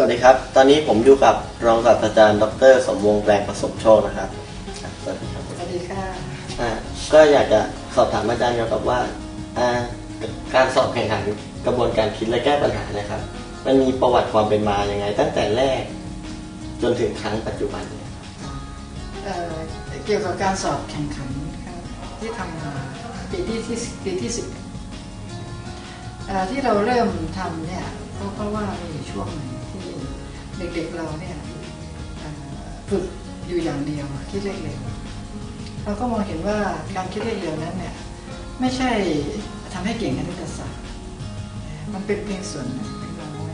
วัสดีครับ ตอนนี้ผมอยู่กับรองศาสตราจารย์ ดร สมวงศ์แปลงประสบโชคนะครับครับ สวัสดีครับ สวัสดีค่ะอ่าก็อยากจะสอบถามอาจารย์เกี่ยวกับว่าอ่า การสอบแข่งขันกระบวนการคิดและแก้ปัญหาเนะครับ มันมีประวัติความเป็นมาอย่างไง ตั้งแต่แรก จนถึงครั้งปัจจุบันเนี่ยเอ่อเกี่ยวกับการสอบแข่งขันที่ทำมาปีที่ที่ปีที่สิบเอ่อที่เราเริ่มทำเนี่ย เพราะเพราะว่ามีช่วงหนึ่งที่เด็กๆเราเนี่ยฝึกอยู่อย่างเดียวคิดเลขเร็วเราก็มองเห็นว่าการคิดเลขเร็วนั้นเนี่ยไม่ใช่ทำให้เก่งคณิตศาสตร์มันเป็นเพียงส่วนหนึ่งเล็กน้อย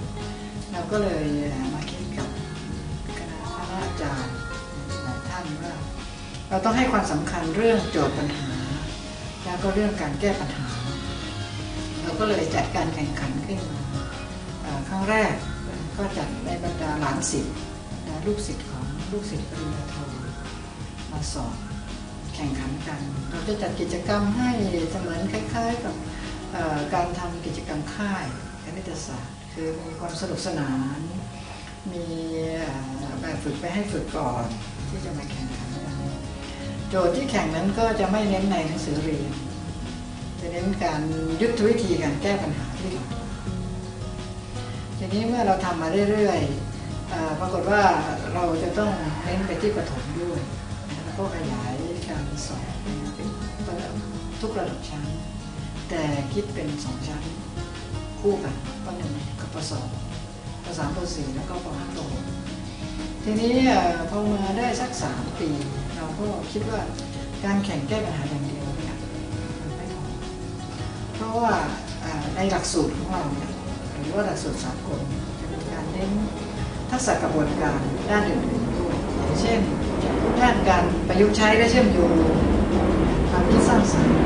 เราก็เลยมาคิดกับคณะอาจารย์หลายท่านว่า เราต้องให้ความสำคัญเรื่องโจทย์ปัญหา แล้วก็เรื่องการแก้ปัญหา เราก็เลยจัดการแข่งขันขึ้นมา รั้งแรกก็จัดในบรรดาหลานศิษย์ลูกศิษย์ของลูกศิษย์ปริญญาโทมาสอบแข่งขันกัน เราจะจัดกิจกรรมให้เสมือนคล้าย ๆ กับการทำกิจกรรมค่ายคณิตศาสตร์ คือมีความสนุกสนาน มีแบบฝึกไปให้ฝึกก่อนที่จะมาแข่งขันกันโจทย์ที่แข่งนั้นก็จะไม่เน้นในหนังสือเรียนจะเน้นการยุทธวิธีการแก้ปัญหาที่หลัก ทีนี้เมื่อเราทำมาเรื่อยๆปรากฏว่าเราจะต้องเน้นไปที่ประถมด้วยแล้วก็ขยายการสอบเป็นทุกระดับชั้น แต่คิดเป็นสองชั้น คู่กันปหนึ่งกับปสองปสามปสี่แล้วก็ปห้าปหกทีนี้พอมาได้สักสามปี เราก็คิดว่าการแข่งแก้ปัญหาอย่างเดียวเนี่ยมันไม่พอเพราะว่าในหลักสูตรของเราเนี่ย รือว่าหลักสูตรสากลจะเป็นการเน้นทักษะกระบวนการด้านอื่นๆด้วยอย่างเช่นด้านการประยุกต์ใช้และเชื่อมโยงความคิดสร้างสรรค์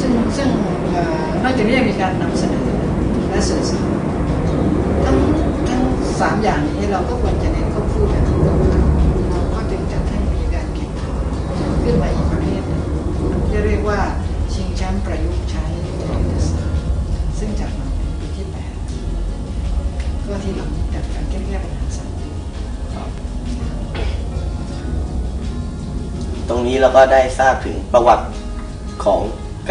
ซึ่งซึ่งอนอกจากนี้ยังมีการนำเสนอและสื่อสารทั้งทั้งสามอย่างนี้เราก็ควรจะเน้นควบคู่กัน ก็ที่หลังจากการแก้ปัญหาสังคมตรงนี้เราก็ได้ทราบถึงประวัติของ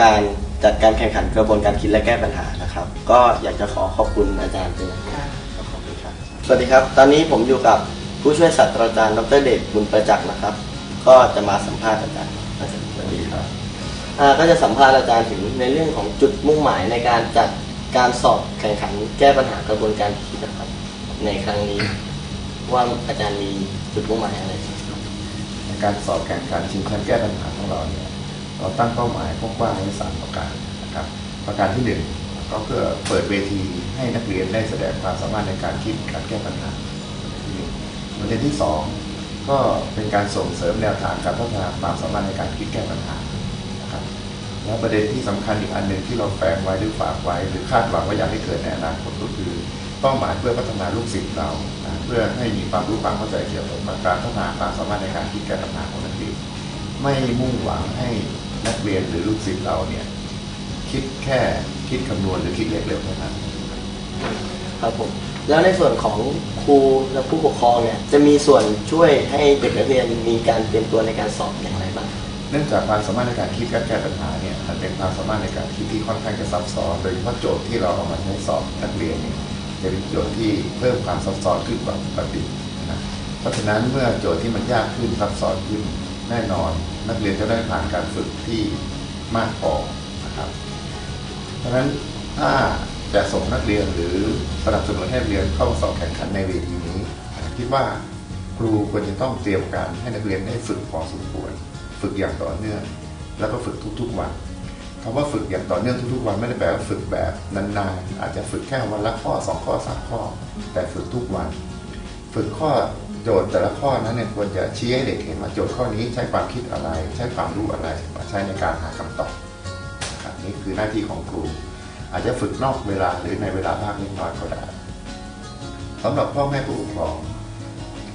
การจัดการแข่งขันกระบวนการคิดและแก้ปัญหานะครับ ก็อยากจะขอขอบคุณอาจารย์เป็นอย่างมากขอบคุณครับ สวัสดีครับ ตอนนี้ผมอยู่กับผู้ช่วยศาสตราจารย์ดรเดชบุญประจักษ์นะครับ ก็จะมาสัมภาษณ์อาจารย์อาจารย์สวัสดีครับอ่าก็จะสัมภาษณ์อาจารย์ถึงในเรื่องของจุดมุ่งหมายในการจัดการสอบแข่งขันแก้ปัญหากระบวนการคิดนะครับ ในครั้งนี้ ว่าอาจารย์มีจุดมุ่งหมายอะไรในการสอบแข่งขันชิงแชมป์แก้ปัญหาของเราเนี่ยเราตั้งเป้าหมายกว้างๆไว้สามประการนะครับ ประการที่หนึ่งก็เพื่อเปิดเวทีให้นักเรียนได้แสดงความสามารถในการคิดการแก้ปัญหาประเด็นที่สองก็เป็นการส่งเสริมแนวทางการพัฒนาความสามารถในการคิดแก้ปัญหานะครับแล้วประเด็นที่สำคัญอีกอันหนึ่งที่เราแฝงไว้หรือฝากไว้ หรือคาดหวังว่าอยากให้เกิดในอนาคตก็คือ เป้าหมายเพื่อพัฒนาลูกศิษย์เรานะเพื่อให้มีความรู้ความเข้าใจเกี่ยวกับการพัฒนาความสามารถในการคิดแก้ปัญหาของนักเรียนไม่มุ่งหวังให้นักเรียนหรือลูกศิษย์เราเนี่ยคิดแค่คิดคำนวณหรือคิดเลขเร็วเท่านั้นครับผมแล้วในส่วนของครูและผู้ปกครองเนี่ยจะมีส่วนช่วยให้เด็กนักเรียนมีการเตรียมตัวในการสอบอย่างไรบ้างเนื่องจากความสามารถในการคิดการแก้ปัญหาเนี่ยมันเป็นความสามารถในการคิดที่ค่อนข้างจะซับซ้อนโดยเฉพาะโจทย์ที่เราเอามาใช้สอบนักเรียนเนี่ย จะเป็นโจทย์ที่เพิ่มความซับซ้อนขึ้นกว่าปกตินะเพราะฉะนั้นเมื่อโจทย์ที่มันยากขึ้นซับซ้อนขึ้นแน่นอน นักเรียนจะได้ผ่านการฝึกที่มากพอนะครับ เพราะฉะนั้นถ้าจะส่งนักเรียนหรือสนับสนุนให้นักเรียนเข้าสอบแข่งขันในเวทีนี้คิดว่าครูควรจะต้องเตรียมการให้นักเรียนได้ฝึกพอสมควร ฝึกอย่างต่อเนื่อง แล้วก็ฝึกทุกๆวัน คำว่าฝึกอย่างต่อเนื่องทุกๆวันไม่ได้แปลว่าฝึกแบบนานๆ อาจจะฝึกแค่วันละข้อสองข้อสามข้อ แต่ฝึกทุกวัน ฝึกข้อโจทย์แต่ละข้อนั้นเนี่ยควรจะชี้ให้เด็กเห็นว่าโจทย์ข้อนี้ใช้ความคิดอะไร ใช้ความรู้อะไรมาใช้ในการหาคำตอบนะครับนี่คือหน้าที่ของครู อาจจะฝึกนอกเวลาหรือในเวลาบ้างเล็กน้อยก็ได้สำหรับพ่อแม่ผู้ปกครอง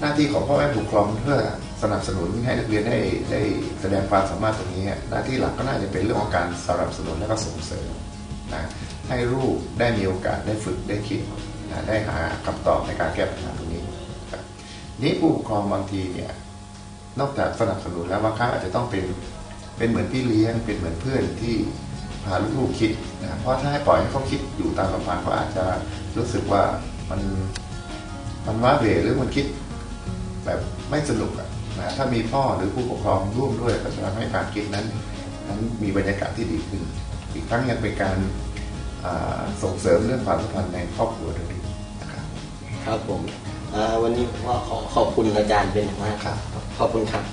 หน้าที่ของพ่อแม่ผู้ปกครองเพื่อ สนับสนุนให้นักเรียนได้ได้แสดงความสามารถตรงนี้ หน้าที่หลักก็น่าจะเป็นเรื่องของการสนับสนุนและก็ส่งเสริมนะให้ลูกได้มีโอกาสได้ฝึกได้คิดนะได้หาคำตอบในการแก้ปัญหาตรงนี้นี้ผู้ปกครองบางทีเนี่ยนอกจากสนับสนุนแล้วบางครั้งอาจจะต้องเป็นเป็นเหมือนพี่เลี้ยงเป็นเหมือนเพื่อนที่พาลูกๆคิดนะเพราะถ้าให้ปล่อยให้เขาคิดอยู่ตามลำพังเขาอาจจะรู้สึกว่ามันมันว้าเหวหรือมันคิดแบบไม่สนุกอะ นะถ้ามีพ่อหรือผู้ปกครองร่วมด้วยก็จะทำให้การคิดนั้นนั้นมีบรรยากาศที่ดีขึ้น อีกทั้งยังเป็นการอ่าส่งเสริมเรื่องความสัมพันธ์ในครอบครัวด้วยนะครับครับผมอ่าวันนี้ผมก็ขอขอบคุณอาจารย์เป็นอย่างมากครับ ขอบคุณครับ